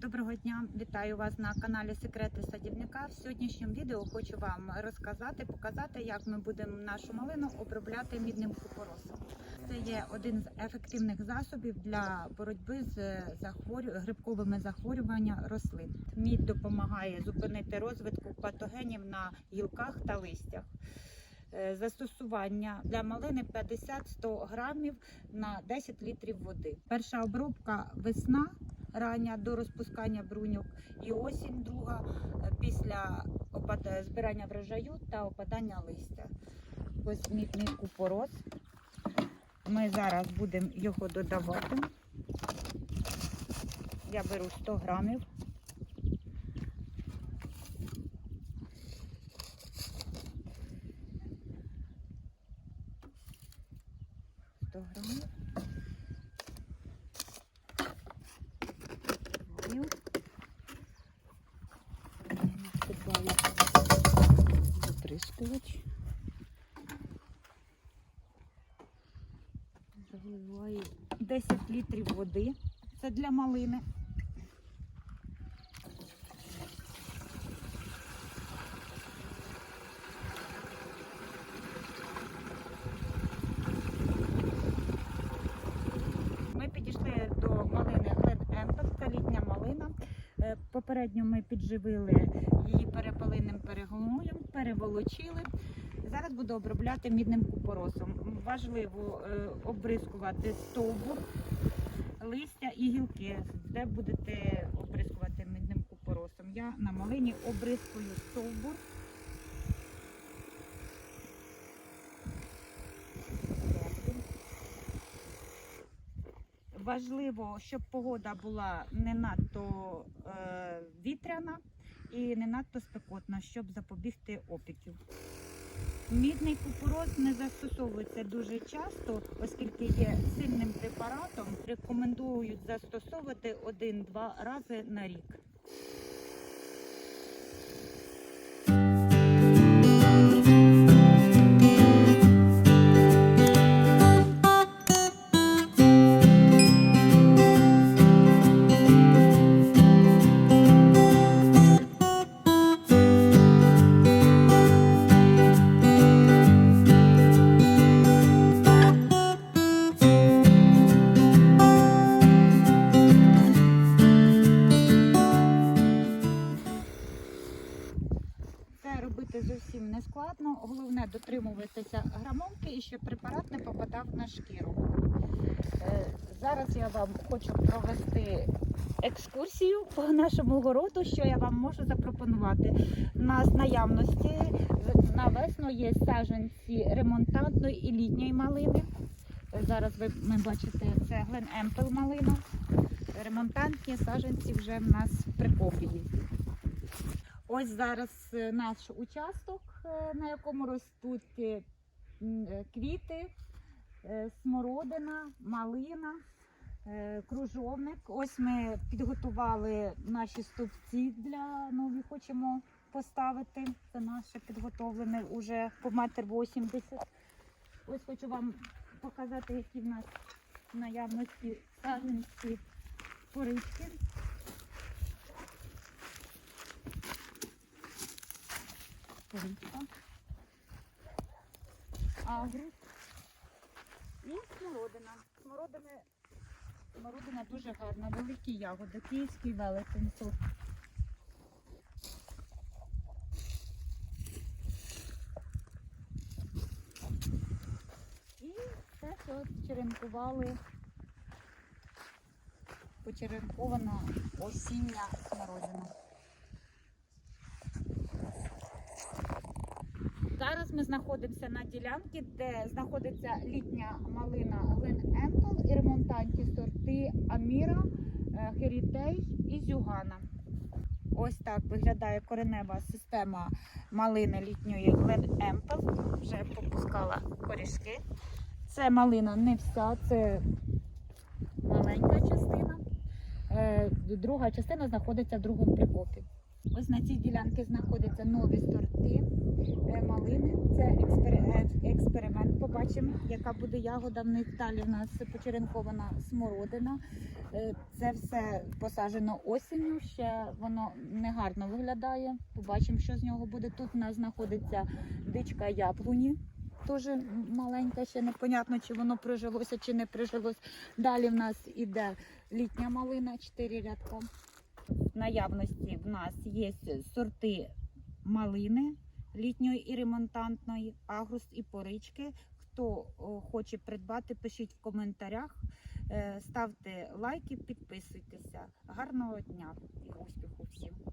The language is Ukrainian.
Доброго дня, вітаю вас на каналі Секрети садівника. В сьогоднішньому відео хочу вам розказати, показати, як ми будемо нашу малину обробляти мідним купоросом. Це є один з ефективних засобів для боротьби з захворю... грибковими захворюваннями рослин. Мідь допомагає зупинити розвитку патогенів на гілках та листях. Е, Застосування для малини 50-100 грамів на 10 літрів води. Перша обробка весна рання до розпускання бруньок і осінь друга е, після збирання врожаю та опадання листя. Ось мідний купорос. Ми зараз будемо його додавати. Я беру 100 грамів. Сто грамів. Оприскувач. Заливаю 10 літрів води. Це для малини. Ми підійшли до малини Глен це літня малина. Е, Попередньо ми підживили переволочили. Зараз буду обробляти мідним купоросом. Важливо е, обрискувати стовбур, листя і гілки, де будете обрискувати мідним купоросом. Я на малині обрискую стовбур. Важливо, щоб погода була не надто е, вітряна і не надто спекотна, щоб запобігти опіків. Мідний кукуроз не застосовується дуже часто, оскільки є сильним препаратом. Рекомендують застосовувати один-два рази на рік. Робити зовсім не складно. Головне дотримуватися грамовки і щоб препарат не попадав на шкіру. Е, Зараз я вам хочу провести екскурсію по нашому городу, що я вам можу запропонувати. У нас наявності на весну є саджанці ремонтантної і літньої малини. Зараз ви ми бачите, це Глен Емпел малина. Ремонтантні саджанці вже в нас прикопії. Ось зараз е, наш участок, е, на якому ростуть е, квіти, смородина, малина, кружовник. Ось ми підготували наші стовпці для нові, хочемо поставити. Це наше підготовлене уже по метр вісімдесят. Ось хочу вам показати, які в нас наявності саджанці порички. Коричка. Агрус. І смородина. Смородини, смородина дуже гарна, великі ягоди, київський велетень сорт. І це що черенкували, почеренкована осіння смородина. Зараз ми знаходимося на ділянці, де знаходиться літня малина Глен Емпл і ремонтантні сорти Аміра, е, Херітей і Зюгана. Ось так виглядає коренева система малини літньої Глен Емпл. Вже попускала корішки. Це малина не вся, це маленька частина. Е, Друга частина знаходиться в другому прикопі. Ось на цій ділянці знаходяться нові сорти е. Це експеримент. Побачимо, яка буде ягода в них. Далі в нас почеренкована смородина. Е, Це все посаджено осінню. Ще воно не гарно виглядає. Побачимо, що з нього буде. Тут у нас знаходиться дичка яблуні. Теж маленька, ще непонятно, чи воно прижилося, чи не прижилось. Далі в нас іде літня малина, 4 рядка. В наявності в нас є сорти малини літньої і ремонтантної, агрус і порички. Хто хоче придбати, пишіть в коментарях, Е, ставте лайки, підписуйтеся. Гарного дня і успіху всім!